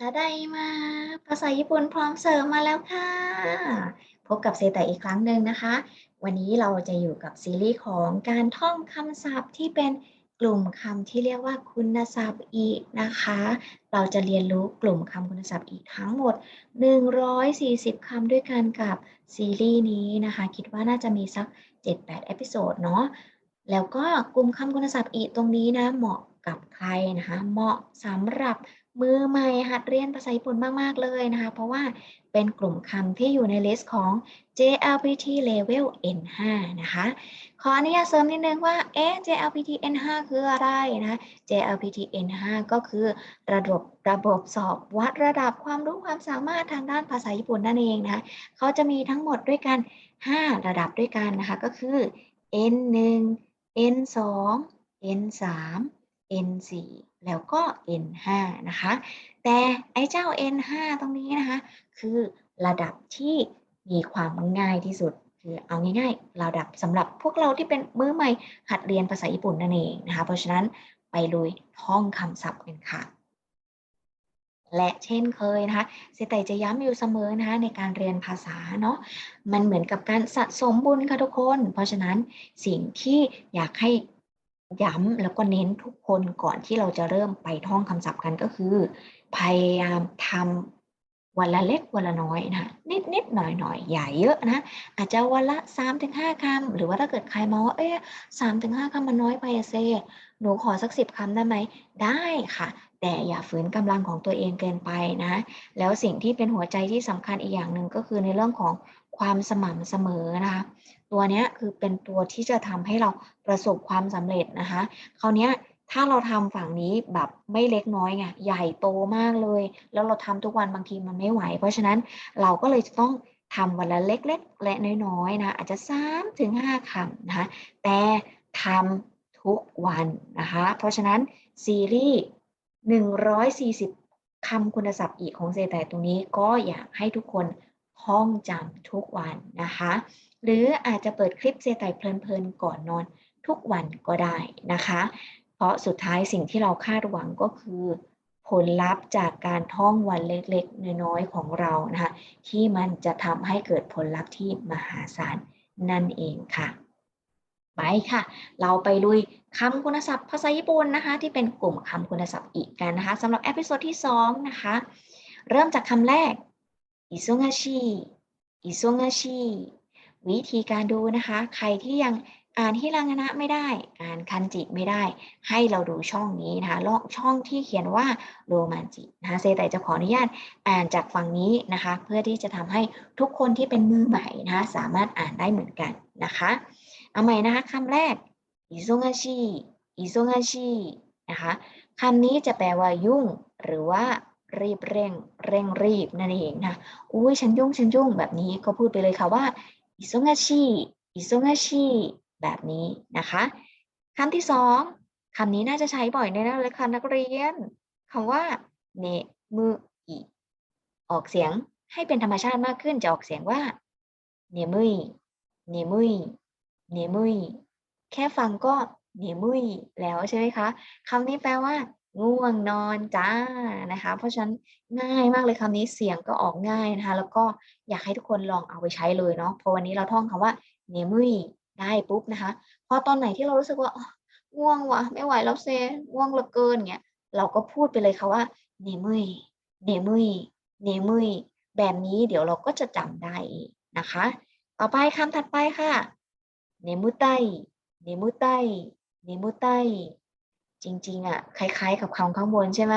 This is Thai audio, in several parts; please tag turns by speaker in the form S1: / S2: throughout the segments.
S1: ตาไดมา ภาษาญี่ปุ่นพร้อมเสิร์ฟมาแล้วค่ะ พบกับเซไตอีกครั้งหนึ่งนะคะ วันนี้เราจะอยู่กับซีรีส์ของการท่องคำศัพท์ที่เป็นกลุ่มคำที่เรียกว่าคุณศัพท์อีนะคะ เราจะเรียนรู้กลุ่มคำคุณศัพท์อีทั้งหมด 140 คำด้วยกันกับซีรีส์นี้นะคะ คิดว่าน่าจะมีสัก 7-8 เอพิโซดเนาะ แล้วก็กลุ่มคำคุณศัพท์อีตรงนี้นะเหมาะกับใครนะคะ เหมาะสำหรับ มือใหม่หัดเรียนภาษาญี่ปุ่นมาก ๆ เลยนะคะ เพราะว่าเป็นกลุ่มคำที่อยู่ในลิสต์ของ JLPT Level N5 นะคะ ขออนุญาตเสริมนิดนึงว่า เอ๊ะ JLPT N5 คืออะไรนะ JLPT N5 ก็คือระบบระบบสอบวัดระดับความรู้ความสามารถทางด้านภาษาญี่ปุ่นนั่นเองนะคะเขาจะมีทั้งหมดด้วยกัน 5 ระดับด้วยกันนะคะ ก็คือ N1 N2 N3 N4 แล้วก็ N5 นะคะ แต่ไอ้เจ้า N5 ตรงนี้นะคะ คือระดับที่มีความง่ายที่สุด คือเอาง่ายๆ ระดับสำหรับพวกเราที่เป็นมือใหม่หัดเรียนภาษาญี่ปุ่นนั่นเองนะคะ เพราะฉะนั้นไปลุยท่องคำศัพท์กันค่ะ และเช่นเคยนะคะเซไตจะย้ำอยู่เสมอนะคะในการเรียนภาษาเนาะ มันเหมือนกับการสะสมบุญค่ะทุกคน เพราะฉะนั้นสิ่งที่อยากให้ ย้ำแล้วก็เน้นทุกคนก่อนที่เราจะเริ่มไปท่องคำศัพท์กันก็คือ พยายามทำวันละเล็กวันละน้อยนะคะนิดนิดหน่อยหน่อยอย่าเยอะนะ อาจจะวันละ3าถึงหคำหรือว่าถ้าเกิดใครมองว่าเอ๊ะสามถึงห้าคำมันน้อยไปเซหนูขอสักสิบคำได้ไหมได้ค่ะ แต่อย่าฝืนกำลังของตัวเองเกินไปนะ แล้วสิ่งที่เป็นหัวใจที่สำคัญอีกอย่างหนึ่งก็คือในเรื่องของความสม่ำเสมอนะคะตัวเนี้ยคือเป็นตัวที่จะทำให้เราประสบความสำเร็จนะคะคราวเนี้ยถ้าเราทำฝั่งนี้แบบไม่เล็กน้อยไงใหญ่โตมากเลย แล้วเราทำทุกวันบางทีมันไม่ไหว เพราะฉะนั้นเราก็เลยจะต้องทำวันละเล็กๆ และน้อยๆนะอาจจะ3ถึง5คำนะคะแต่ทำทุกวันนะคะเพราะฉะนั้นซีรีส์140 คำคุณศัพท์อีกของเซแต่ตรงนี้ก็อยากให้ทุกคนท่องจำทุกวันนะคะ หรืออาจจะเปิดคลิปเซไตเพลินๆก่อนนอนทุกวันก็ได้นะคะ เพราะสุดท้ายสิ่งที่เราคาดหวังก็คือ ผลลัพธ์จากการท่องวันเล็กๆ น้อยๆ ของเรานะคะ ที่มันจะทำให้เกิดผลลัพธ์ที่มหาศาลนั่นเองค่ะ ไปค่ะ เราไปลุยคำคุณศัพท์ภาษาญี่ปุ่นนะคะ ที่เป็นกลุ่มคำคุณศัพท์อีกกันนะคะสำหรับเอพิโซดที่2นะคะ เริ่มจากคำแรกอิซุงาชิอิซุงาชิ วิธีการดูนะคะ ใครที่ยังอ่านฮิรางนะไม่ได้ อ่านคันจิไม่ได้ ให้เราดูช่องนี้นะคะลอกช่องที่เขียนว่าโรมันจินะคะเซไตจะขออนุญาตอ่านจากฝั่งนี้นะคะ เพื่อที่จะทำให้ทุกคนที่เป็นมือใหม่นะคะสามารถอ่านได้เหมือนกันนะคะเอาใหม่นะคะคำแรกอิซุงาชิอิซุงาชินะคะคำนี้จะแปลว่ายุ่ง หรือว่ารีบเร่ง เร่งรีบนั่นเองนะอุ้ยฉันยุ่งฉันยุ่งแบบนี้ก็พูดไปเลยค่ะว่า อิซงาชิอิซงาชิแบบนี้นะคะคำที่สองคำนี้น่าจะใช้บ่อยแน่ๆเลยค่ะนักเรียนคำว่าเนมืออิออกเสียงให้เป็นธรรมชาติมากขึ้นจะออกเสียงว่าเนมุยเนมุยเนมุยแค่ฟังก็เนมุยแล้วใช่ไหมคะคำนี้แปลว่า ง่วงนอนจ้านะคะ เพราะฉะนั้นง่ายมากเลยคำนี้เสียงก็ออกง่ายนะคะ แล้วก็อยากให้ทุกคนลองเอาไปใช้เลยเนาะเพราะวันนี้เราท่องคำว่าเนมุยได้ปุ๊บนะคะ พอตอนไหนที่เรารู้สึกว่าง่วงวะไม่ไหวแล้วเซง่วงเหลือเกินเงี้ยเราก็พูดไปเลยค่ะว่าเนมุยเนมุยเนมุยแบบนี้เดี๋ยวเราก็จะจำได้นะคะ ต่อไปคำถัดไปค่ะเนมุไตเนมุไตเนมุไต จริงๆอะคล้าย ๆ กับคำข้างบนใช่ไหม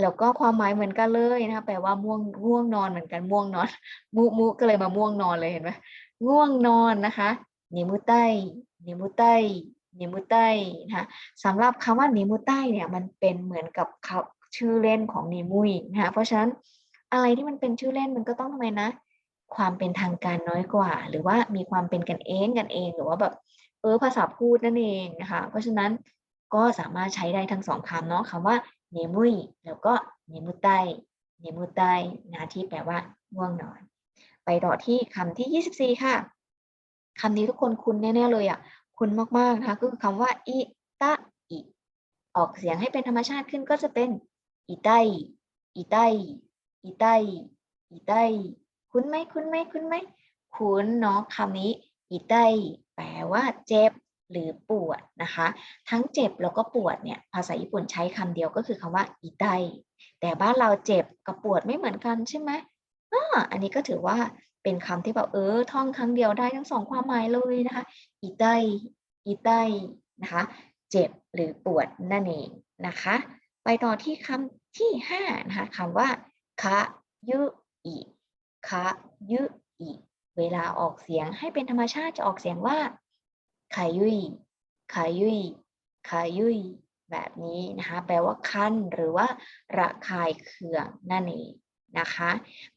S1: แล้วก็ความหมายเหมือนกันเลยนะคะแปลว่าม่วงง่วงนอนเหมือนกันม่วงนอนมุมุก็เลยมาม่วงนอนเลยเห็นไหมง่วงนอนนะคะเนมุไตเนมุไตเนมุไตนะคะสำหรับคำว่าเนมุไตเนี่ยมันเป็นเหมือนกับเขาชื่อเล่นของเนมุยนะคะเพราะฉะนั้นอะไรที่มันเป็นชื่อเล่นมันก็ต้องทำไมนะ ความเป็นทางการน้อยกว่า หรือว่ามีความเป็นกันเองกันเองหรือว่าแบบเออภาษาพูดนั่นเองนะคะเพราะฉะนั้น ก็สามารถใช้ได้ทั้งสองคำเนาะคำว่าเนมุยแล้วก็เนมุไตเนมุไตนะที่แปลว่าง่วงนอน ไปต่อที่คำที่ 24 ค่ะคำนี้ทุกคนคุ้นแน่ๆเลยอะคุ้นมากๆนะคะก็คือคำว่าอิตะอิออกเสียงให้เป็นธรรมชาติขึ้นก็จะเป็นอิไตอีไตอีไตอีไตคุ้นไหมคุ้นไหมคุ้นไหมคุ้นเนาะคำนี้อีไตแปลว่าเจ็บ หรือปวดนะคะ ทั้งเจ็บแล้วก็ปวดเนี่ยภาษาญี่ปุ่นใช้คำเดียวก็คือคำว่าอีไตแต่บ้านเราเจ็บกับปวดไม่เหมือนกันใช่ไหมอ่าอันนี้ก็ถือว่าเป็นคำที่แบบเออท่องครั้งเดียวได้ทั้งสองความหมายเลยนะคะอีไตอีไตนะคะ เจ็บหรือปวดนั่นเองนะคะ ไปต่อที่คำที่ห้านะคะคำว่าคะยุอิคะยุอิเวลาออกเสียงให้เป็นธรรมชาติจะออกเสียงว่า ขายุยขายุยขายุยแบบนี้นะคะแปลว่าคันหรือว่าระคายเคืองนั่นเองนะคะ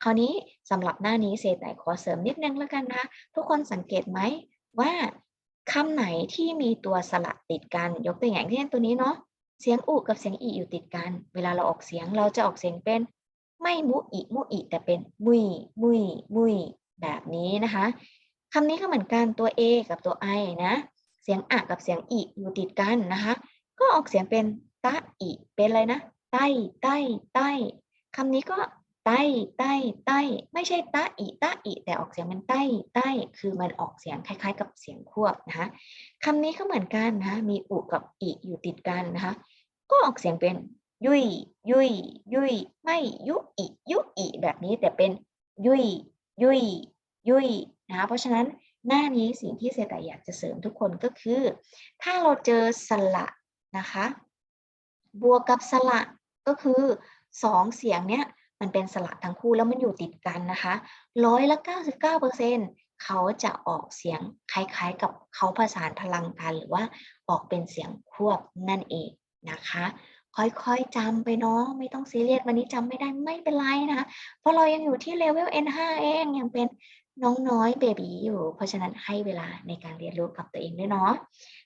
S1: คราวนี้สำหรับหน้านี้เซไตขอเสริมนิดนึงแล้วกันนะคะทุกคนสังเกตไหมว่าคำไหนที่มีตัวสระติดกัน ยกตัวอย่างเช่นตัวนี้เนาะเสียงอุกับเสียงอีอยู่ติดกัน เวลาเราออกเสียงเราจะออกเสียงเป็น ไม่มุอิมุอิแต่เป็นมุยมุยมุยแบบนี้นะคะ คำนี้ก็เหมือนกันตัว A กับตัว I นะ เสียงอะกับเสียงอีอยู่ติดกันนะคะ ก็ออกเสียงเป็นตะอีเป็นอะไรนะใต้ใต้ใต้คำนี้ก็ใต้ใต้ใต้ไม่ใช่ตะอีตะอีแต่ออกเสียงเป็นใต้ใต้คือมันออกเสียงคล้าย ๆ กับเสียงควบนะคะคำนี้ก็เหมือนกันนะคะมีอุกับอีอยู่ติดกันนะคะ ก็ออกเสียงเป็นยุยยุยยุยไม่ยุอิยุอิแบบนี้แต่เป็นยุยยุยยุย นะคะเพราะฉะนั้นหน้านี้สิ่งที่เซแต่อยากจะเสริมทุกคนก็คือ ถ้าเราเจอสระนะคะ บวกกับสระก็คือสองเสียงเนี้ยมันเป็นสระทั้งคู่แล้วมันอยู่ติดกันนะคะร้อยละ99เปอร์เซ็นเขาจะออกเสียงคล้ายๆกับเขาผสานพลังกันหรือว่าออกเป็นเสียงควบนั่นเองนะคะ ค่อยๆจำไปเนาะไม่ต้องซีเรียสวันนี้จำไม่ได้ไม่เป็นไรนะคะเพราะเรายังอยู่ที่เลเวล N5 เองยังเป็น น้องน้อยเบบีอยู่ เพราะฉะนั้นให้เวลาในการเรียนรู้กับตัวเองด้วยเนาะ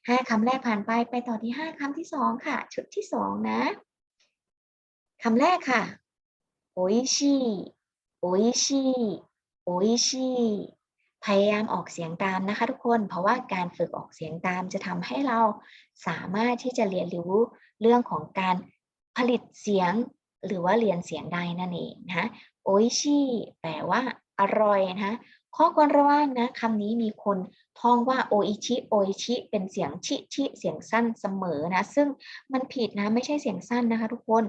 S1: ห้าคำแรกผ่านไปไปต่อที่ห้าคำที่สองค่ะ ชุดที่สองนะคำแรกค่ะโอิชิโอิชิโอิชิพยายามออกเสียงตามนะคะ ทุกคน เพราะว่าการฝึกออกเสียงตามจะทำให้เราสามารถที่จะเรียนรู้เรื่องของการผลิตเสียงหรือว่าเรียนเสียงได้นั่นเองนะโอิชิแปลว่าอร่อยนะคะ ข้อควรระวังนะคำนี้มีคนท่องว่าโออิชิโออิชิเป็นเสียงชิชิเสียงสั้นเสมอนะ ซึ่งมันผิดนะไม่ใช่เสียงสั้นนะคะ ทุกคน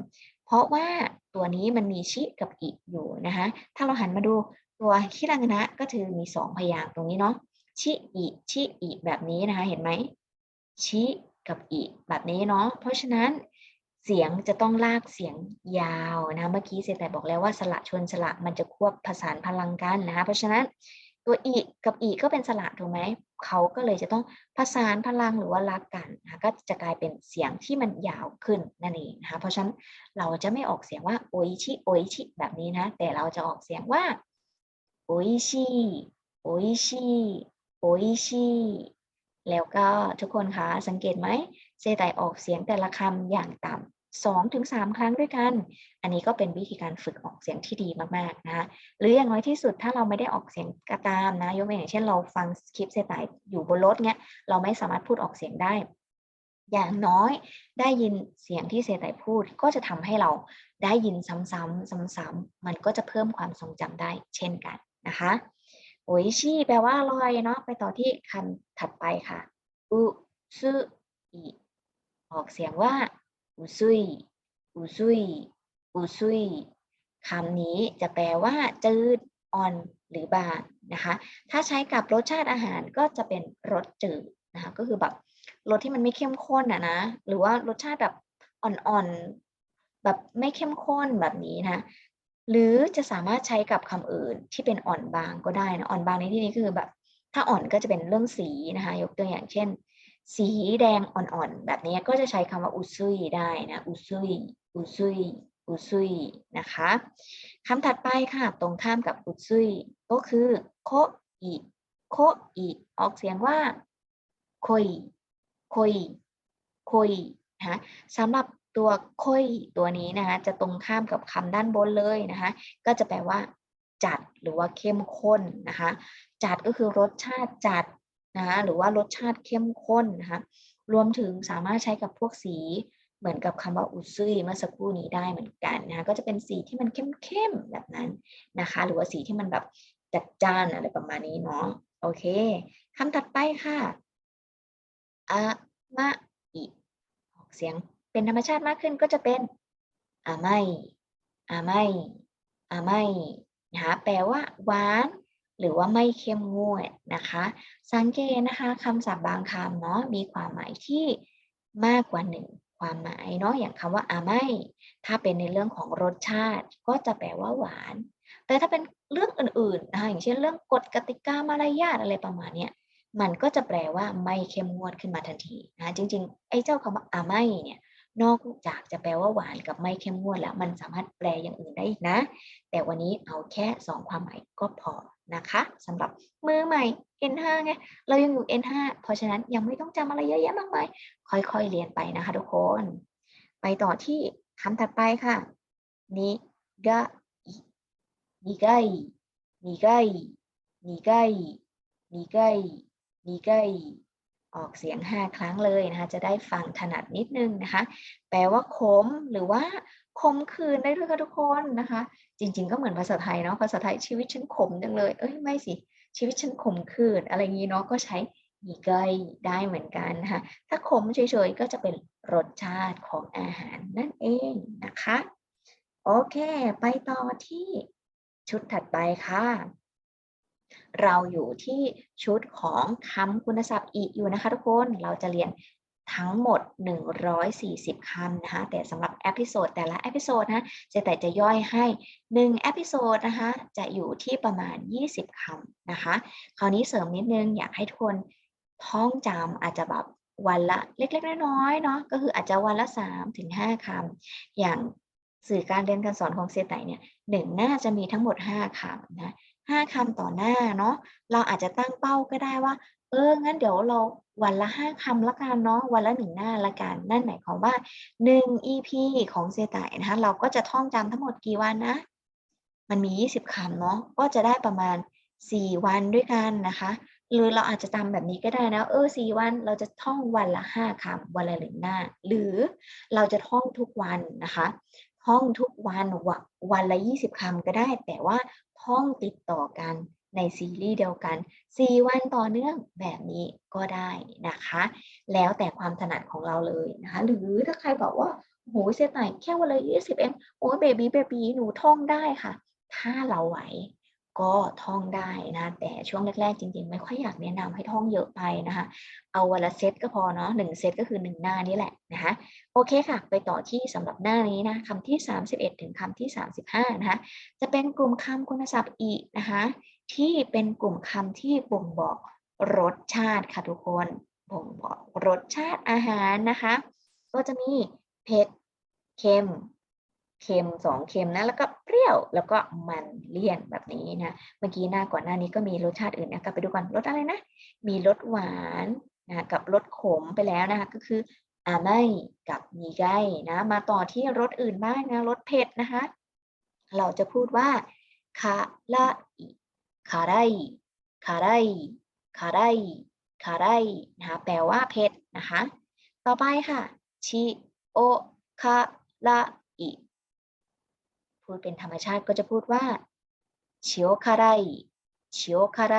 S1: เพราะว่าตัวนี้มันมีชิกับอิอยู่นะคะถ้าเราหันมาดูตัวคิรังนะก็คือมีสองพยางค์ตรงนี้เนาะชิอิชิอิแบบนี้นะคะ เห็นไหมชิกับอิแบบนี้เนาะเพราะฉะนั้น เสียงจะต้องลากเสียงยาวนะเมื่อกี้เซแต่บอกแล้วว่าสระชนสระมันจะควบผสานพลังกันนะคะเพราะฉะนั้นตัวอีกับอีก็เป็นสระถูกไหมเขาก็เลยจะต้องผสานพลังหรือว่าลากกันนะคะก็จะกลายเป็นเสียงที่มันยาวขึ้นนั่นเองนะคะเพราะฉะนั้นเราจะไม่ออกเสียงว่าโออิชิโออิชิแบบนี้นะแต่เราจะออกเสียงว่าโออิชิโออิชิโออิชิแล้วก็ทุกคนคะสังเกตไหม เซไตออกเสียงแต่ละคำอย่างต่ำสองถึงสามครั้งด้วยกัน อันนี้ก็เป็นวิธีการฝึกออกเสียงที่ดีมากๆนะหรืออย่างน้อยที่สุดถ้าเราไม่ได้ออกเสียงกระตามนะยกตัวอย่างเช่นเราฟังคลิปเซไตอยู่บนรถเนี้ยเราไม่สามารถพูดออกเสียงได้ อย่างน้อยได้ยินเสียงที่เซไตพูดก็จะทำให้เราได้ยินซ้ำๆซ้ำๆมันก็จะเพิ่มความทรงจำได้เช่นกันนะคะโออิชิแปลว่าอร่อยเนาะไปต่อที่คำถัดไปค่ะอุซึอิ ออกเสียงว่าอุซุยอุซุยอุซุยคำนี้จะแปลว่าจืดอ่อนหรือบางนะคะ ถ้าใช้กับรสชาติอาหารก็จะเป็นรสจืดนะคะ ก็คือแบบรสที่มันไม่เข้มข้นอะนะ หรือว่ารสชาติแบบอ่อนๆ แบบไม่เข้มข้นแบบนี้นะ หรือจะสามารถใช้กับคำอื่นที่เป็นอ่อนบางก็ได้นะ อ่อนบางในที่นี้คือแบบ ถ้าอ่อนก็จะเป็นเรื่องสีนะคะ ยกตัวอย่างเช่น สีแดงอ่อนๆ แบบนี้ก็จะใช้คำว่าอุซุยได้นะอุซุยอุซุยอุซุยนะคะคำถัดไปค่ะ ตรงข้ามกับอุซุยก็คือโคอิโคอิออกเสียงว่าโคยโคยโคยนะคะสำหรับตัวโคยตัวนี้นะคะจะตรงข้ามกับคำด้านบนเลยนะคะ ก็จะแปลว่า จัดหรือว่าเข้มข้นนะคะ จัดก็คือรสชาติจัด นะคะหรือว่ารสชาติเข้มข้นนะคะรวมถึงสามารถใช้กับพวกสีเหมือนกับคำว่าอุซุยเมื่อสักครู่นี้ได้เหมือนกันนะคะก็จะเป็นสีที่มันเข้มๆแบบนั้นนะคะ หรือว่าสีที่มันแบบจัดจ้านอะไรประมาณนี้เนาะโอเคคำถัดไปค่ะอะมะอิออกเสียงเป็นธรรมชาติมากขึ้นก็จะเป็นอาไม่อาไม่อาไม่นะคะแปลว่าหวาน หรือว่าไม่เข้มงวดนะคะ สังเกตนะคะคำศัพท์บางคำเนาะมีความหมายที่มากกว่าหนึ่งความหมายเนาะอย่างคำว่าอาไม่ ถ้าเป็นในเรื่องของรสชาติก็จะแปลว่าหวาน แต่ถ้าเป็นเรื่องอื่นๆนะคะอย่างเช่นเรื่องกฎกติกามารยาทอะไรประมาณเนี้ยมันก็จะแปลว่าไม่เข้มงวดขึ้นมาทันทีนะจริงๆไอ้เจ้าคำว่าอาไม่เนี่ยนอกจากจะแปลว่าหวานกับไม่เข้มงวดแล้ว มันสามารถแปลอย่างอื่นได้อีกนะ แต่วันนี้เอาแค่สองความหมายก็พอ นะคะสำหรับมือใหม่ N5 ไงเรายังอยู่ N5 เพราะฉะนั้นยังไม่ต้องจำอะไรเยอะแยะมากมายค่อยๆเรียนไปนะคะทุกคน ไปต่อที่คำถัดไปค่ะนิกะอินิกายนิกายนิกายนิกายนิกาย ออกเสียง 5 ครั้งเลยนะคะจะได้ฟังถนัดนิดนึงนะคะ แปลว่าขมหรือว่าขมคืนได้ด้วยค่ะทุกคนนะคะ จริง ๆ ก็เหมือนภาษาไทยเนาะภาษาไทยชีวิตฉันขมจังเลยเอ้ยไม่สิชีวิตฉันขมคืน อะไรอย่างนี้เนาะก็ใช้มีเกยได้เหมือนกันนะคะถ้าขมเฉยๆก็จะเป็นรสชาติของอาหารนั่นเองนะคะ โอเค ไปต่อที่ชุดถัดไปค่ะ เราอยู่ที่ชุดของคำคุณศัพท์อีกอยู่นะคะทุกคน เราจะเรียนทั้งหมด 140 คำนะคะ แต่สำหรับเอพิโซดแต่ละเอพิโซดนะเจแต่จะย่อยให้1เอพิโซดนะคะ จะอยู่ที่ประมาณ 20 คำนะคะ คราวนี้เสริมนิดนึง อยากให้ทุกคนท่องจำอาจจะแบบวันละเล็กๆ น้อยๆเนาะ ก็คืออาจจะวันละ 3 ถึง 5 คำ อย่างสื่อการเรียนการสอนของเซตไตเนี่ยหนึ่งหน้าจะมีทั้งหมด 5 คำนะ ห้าคำต่อหน้าเนาะเราอาจจะตั้งเป้าก็ได้ว่า เอองั้นเดี๋ยวเราวันละห้าคำละกันเนาะวันละหนึ่งหน้าละกันนั่นหมายความว่าหนึ่ง EP ของเซไตนะคะเราก็จะท่องจำทั้งหมดกี่วันนะ มันมี20คำเนาะก็จะได้ประมาณ4วันด้วยกันนะคะ หรือเราอาจจะจำแบบนี้ก็ได้นะเออ4วันเราจะท่องวันละ5คำวันละหนึ่งหน้า หรือเราจะท่องทุกวันนะคะ ท่องทุกวันวันละ 20 คำก็ได้ แต่ว่าท่องติดต่อกันในซีรีส์เดียวกัน 4 วันต่อเนื่องแบบนี้ก็ได้นะคะ แล้วแต่ความถนัดของเราเลยนะคะ หรือถ้าใครบอกว่าโหเซตไหนแค่วันละ 20 เอง โอ้ยเบบีเบบีหนูท่องได้ค่ะ ถ้าเราไหว ก็ท่องได้นะแต่ช่วงแรก ๆ จริง ๆ ไม่ค่อยอยากแนะนำให้ท่องเยอะไปนะคะเอาวันละเซตก็พอเนาะหนึ่งเซตก็คือหนึ่งหน้านี่แหละนะคะโอเคค่ะ ไปต่อที่สำหรับหน้านี้นะคำที่ 31 ถึงคำที่ 35นะคะจะเป็นกลุ่มคำคุณศัพท์อีกนะคะที่เป็นกลุ่มคำที่บ่งบอกรสชาติค่ะทุกคนบ่งบอกรสชาติอาหารนะคะ ก็จะมีเผ็ดเค็ม เค็มสองเค็มนะแล้วก็เปรี้ยวแล้วก็มันเลี่ยนแบบนี้นะเมื่อกี้หน้าก่อนหน้านี้ก็มีรสชาติอื่นนะกลับไปดูก่อนรสอะไรนะ มีรสหวานนะกับรสขมไปแล้วนะคะก็คืออาไม่กับมีไกนะมาต่อที่รสอื่นบ้างนะรสเผ็ดนะคะเราจะพูดว่าคาราอิคาไรคาไรคาไรคาไรนะคะแปลว่าเผ็ดนะคะ ต่อไปค่ะชิโอคาราอิ พูดเป็นธรรมชาติก็จะพูดว่าเชิโอคาไรชิโอคาไร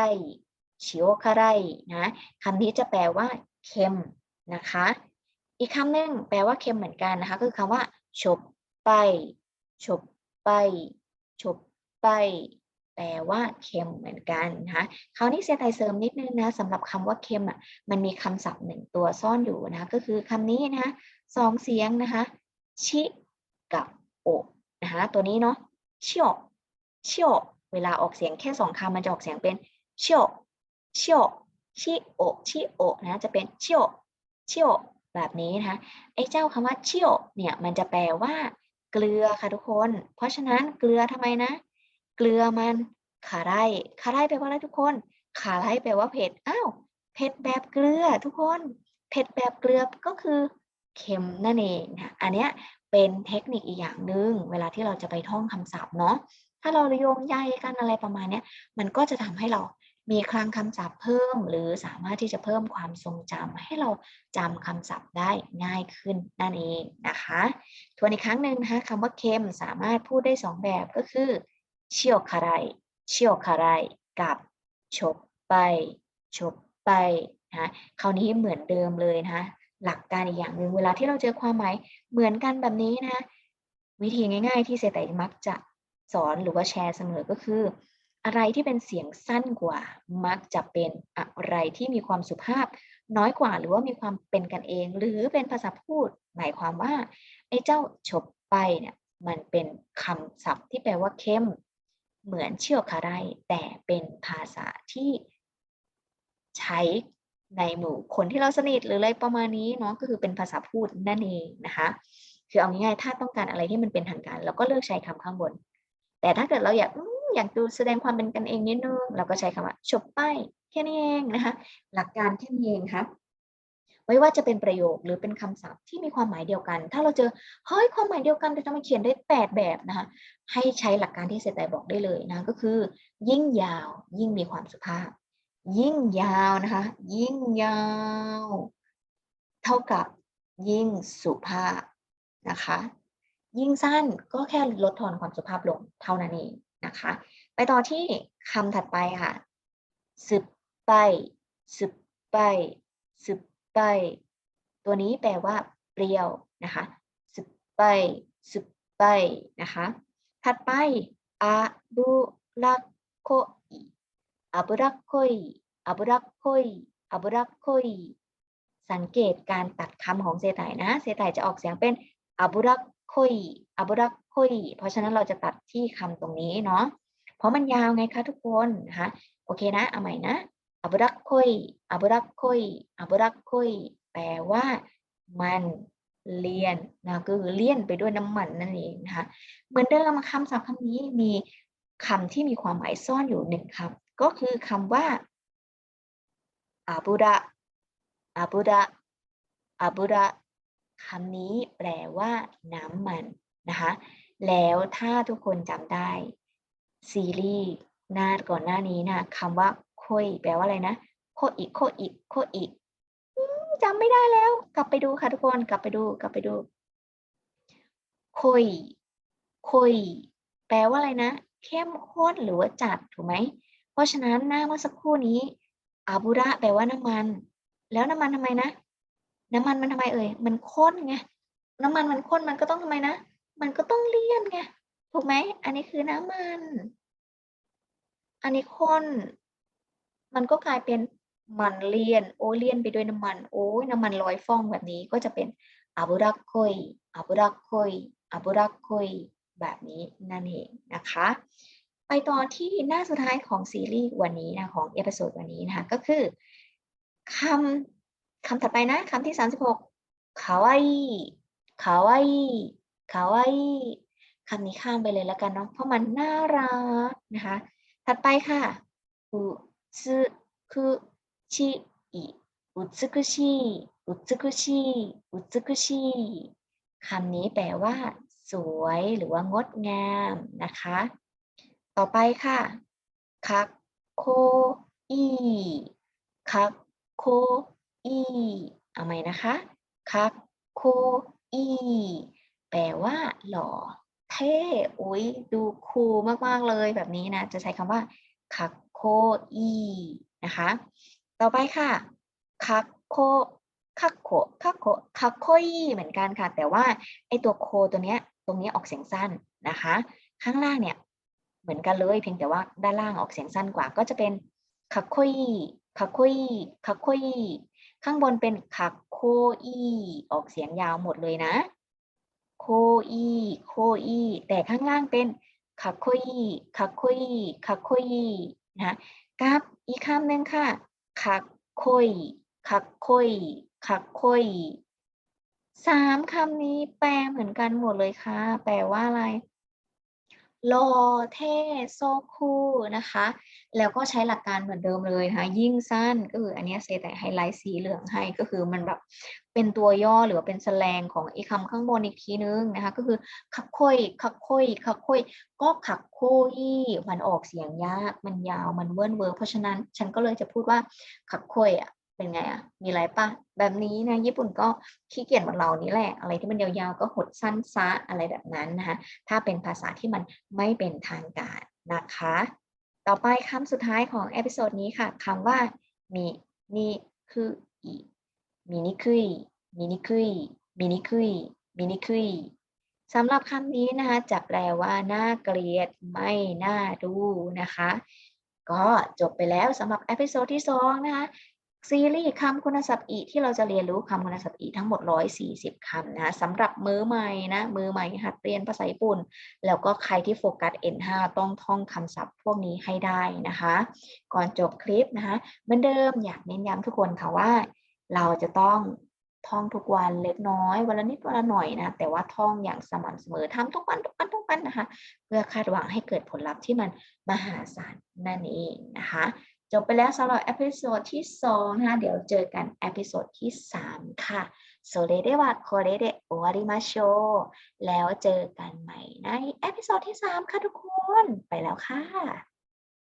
S1: ชิโอคาไรนะคำนี้จะแปลว่าเค็มนะคะ อีกคำหนึ่งแปลว่าเค็มเหมือนกันนะคะคือคำว่าฉบไปฉบไปฉบไป แปลว่าเค็มเหมือนกันนะคะคราวนี้เสียไทยเสริมนิดนึงนะสำหรับคำว่าเค็มอะมันมีคำศัพท์หนึ่งตัวซ่อนอยู่นะก็คือคำนี้นะคะสองเสียงนะคะชิกับโอ นะคะตัวนี้เนาะเชี่ยวเชี่ยวเวลาออกเสียงแค่สองคำมันจะออกเสียงเป็นเชี่ยวเชี่ยวชิโอชิโอนะจะเป็นเชี่ยวเชี่ยวแบบนี้นะคะไอ้เจ้าคำว่าเชี่ยวเนี่ยมันจะแปลว่าเกลือค่ะทุกคน เพราะฉะนั้นเกลือทำไมนะ เกลือมันคาไรคาไรแปลว่าอะไรทุกคนคาไรแปลว่าเผ็ดอ้าวเผ็ดแบบเกลือทุกคน เผ็ดแบบเกลือก็คือเค็มนั่นเองนะอันเนี้ย เป็นเทคนิคอีกอย่างหนึ่งเวลาที่เราจะไปท่องคำศัพท์เนาะถ้าเราโยงใยกันอะไรประมาณนี้มันก็จะทำให้เรามีคลังคำศัพท์เพิ่ม หรือสามารถที่จะเพิ่มความทรงจำให้เราจำคำศัพท์ได้ง่ายขึ้นนั่นเองนะคะทวนอีกครั้งหนึ่งนะคะคำว่าเค็มสามารถพูดได้สองแบบก็คือเชี่ยวคารายเชี่ยวคารายกับฉบไปฉบไปนะคราวนี้เหมือนเดิมเลยนะคะ หลักการอีกอย่างหนึ่งเวลาที่เราเจอความหมายเหมือนกันแบบนี้นะวิธีง่าย ๆ ที่เซตไตมักจะสอนหรือว่าแชร์เสมอก็คือ อะไรที่เป็นเสียงสั้นกว่า มักจะเป็นอะไรที่มีความสุภาพ น้อยกว่าหรือว่ามีความเป็นกันเอง หรือเป็นภาษาพูด หมายความว่าไอ้เจ้าฉบไปเนี่ยมันเป็นคำศัพท์ที่แปลว่าเข้ม เหมือนเชี่ยวคาไรแต่เป็นภาษาที่ใช้ ในหมู่คนที่เราสนิทหรืออะไรประมาณนี้เนาะก็คือเป็นภาษาพูดนั่นเองนะคะ คือเอาง่ายๆถ้าต้องการอะไรที่มันเป็นทางการเราก็เลือกใช้คำข้างบน แต่ถ้าเกิดเราอยากอยากดูแสดงความเป็นกันเองนิดนึงเราก็ใช้คำว่าฉบป้ายแค่นี้เองนะคะ หลักการแค่นี้เองครับไม่ว่าจะเป็นประโยคหรือเป็นคำศัพท์ที่มีความหมายเดียวกัน ถ้าเราเจอเฮ้ยความหมายเดียวกันแต่ทำไมเขียนได้แปดแบบนะคะให้ใช้หลักการที่เสตบอกได้เลยนะก็คือ ยิ่งยาวยิ่งมีความสุภาพ ยิ่งยาวนะคะ ยิ่งยาว เท่ากับยิ่งสุภาพนะคะ ยิ่งสั้นก็แค่ลดทอนความสุภาพลงเท่านั้นเองนะคะ ไปต่อที่คำถัดไปค่ะสืบไปสืบไปสืบไป ตัวนี้แปลว่า เปรี้ยวนะคะสืบไปสืบไปนะคะ ถัดไปอาบุรักโค อิอาบุรักคอิอบุรักคอิอบุรักคอิสังเกตการตัดคำของเซไตนะ เซไตจะออกเสียงเป็นอาบุรักคอิอาบุรักคอิเพราะฉะนั้นเราจะตัดที่คำตรงนี้เนาะ เพราะมันยาวไงคะทุกคนนะคะโอเคนะ เอาใหม่นะอับรักคุยอับรักคุยอับรักคุยแปลว่ามันเลียนนะก็คือเลี่ยนไปด้วยน้ำมันนั่นเองนะคะ เหมือนเดิมคำศัพท์คำนี้มีคำที่มีความหมายซ่อนอยู่หนึ่งคำ ก็คือคำว่าอาบุระอาบุระอาบุระคำนี้แปลว่าน้ำมันนะคะ แล้วถ้าทุกคนจำได้ ซีรีส์หน้าก่อนหน้านี้นะคำว่าโคยแปลว่าอะไรนะโคอีโคอีโคอีจำไม่ได้แล้ว กลับไปดูค่ะทุกคนกลับไปดูกลับไปดูโคยโคยแปลว่าอะไรนะ เข้มข้นหรือว่าจัดถูกไหม เพราะฉะนั้นหน้าเมื่อสักครู่นี้อาบุระแปลว่าน้ำมัน แล้วน้ำมันทำไมนะ น้ำมันมันทำไมเอ่ยมันข้นไงน้ำมันมันข้นมันก็ต้องทำไมนะ มันก็ต้องเลี่ยนไงถูกไหมอันนี้คือน้ำมัน อันนี้ข้น มันก็กลายเป็นมันเลียน โอ้เลียนไปด้วยน้ำมัน โอ้ยน้ำมันลอยฟองแบบนี้ก็จะเป็นอาบุรักคอยอาบุรักคอยอาบุรักคอยแบบนี้นั่นเองนะคะ ต่อที่หน้าสุดท้ายของซีรีส์วันนี้นะของเอพิโซดวันนี้นะคะก็คือคำคำถัดไปนะคำที่36คาวาอิคาวาอิคาวาอิคำนี้ข้ามไปเลยแล้วกันเนาะเพราะมันน่ารักนะคะถัดไปค่ะอุซึคุชิอิอุซึคุชิอุซึคุชิอุซึคุชิคำนี้แปลว่า สวยหรือว่างดงามนะคะ ต่อไปค่ะ คักโคอีคักโคอีเอาไหมนะคะ คักโคอีแปลว่า หล่อ เท่อุ้ยดูคูลมาก ๆ เลยแบบนี้นะ จะใช้คำว่า คักโคอีนะคะ ต่อไปค่ะ คักโคคักโคคักโคคักโคอีเหมือนกันค่ะ แต่ว่าไอตัวโคตัวเนี้ย ตรงนี้ออกเสียงสั้นนะคะ ข้างล่างเนี่ย เหมือนกันเลยเพียงแต่ว่าด้านล่างออกเสียงสั้นกว่าก็จะเป็นคักโคอีคักโคอีคักโคอีข้างบนเป็นคักโคอีออกเสียงยาวหมดเลยนะ โคอีโคอีแต่ข้างล่างเป็นคักโคอีคักโคอีคักโคอีนะกับอีกคำหนึ่งค่ะคักโคยคักโคยคักโคยสามคำนี้แปลเหมือนกันหมดเลยค่ะ แปลว่าอะไร หล่อเท่โซคูลนะคะ แล้วก็ใช้หลักการเหมือนเดิมเลยนะคะยิ่งสั้นก็คืออันนี้เซแต่ไฮไลท์สีเหลืองให้ก็คือมันแบบเป็นตัวย่อหรือว่าเป็นแสลงของไอ้คำข้างบนอีกทีนึงนะคะ ก็คือคักโคยคักโคยคักโคยก็คักโคยมันออกเสียงยากมันยาวมันเวิ้นเวอร์เพราะฉะนั้นฉันก็เลยจะพูดว่าคักโคยอะ เป็นไงอะมีอะไรปะแบบนี้นะญี่ปุ่นก็ขี้เกียจเหมือนเรานี่แหละ อะไรที่มันยาวๆก็หดสั้นซะอะไรแบบนั้นนะคะถ้าเป็นภาษาที่มันไม่เป็นทางการนะคะ ต่อไปคำสุดท้ายของเอพิโซดนี้ค่ะคำว่ามินิคุอิมินิคุยมินิคุยมินิคุยมินิคุยสำหรับคำนี้นะคะจะแปลว่าน่าเกลียดไม่น่าดูนะคะ ก็จบไปแล้วสำหรับเอพิโซดที่2นะคะ ซีรีส์คำคุณศัพท์อีที่เราจะเรียนรู้คำคุณศัพท์อีทั้งหมด 140 คำนะสำหรับมือใหม่นะมือใหม่หัดเรียนภาษาญี่ปุ่น แล้วก็ใครที่โฟกัส N5 ต้องท่องคำศัพท์พวกนี้ให้ได้นะคะ ก่อนจบคลิปนะคะเหมือนเดิมอยากเน้นย้ำทุกคนค่ะว่า เราจะต้องท่องทุกวันเล็กน้อย วันละนิดวันละหน่อยนะ แต่ว่าท่องอย่างสม่ำเสมอทำทุกวันทุกวันทุกวันนะคะ เพื่อคาดหวังให้เกิดผลลัพธ์ที่มันมหาศาลนั่นเองนะคะ จบไปแล้วสำหรับเอพิโซดที่2นะคะเดี๋ยวเจอกันเอพิโซดที่ 3 ค่ะโซเรเดวะโคเรเดโอวาริมาโชแล้วเจอกันใหม่ในเอพิโซดที่ 3 ค่ะทุกคน ไปแล้วค่ะ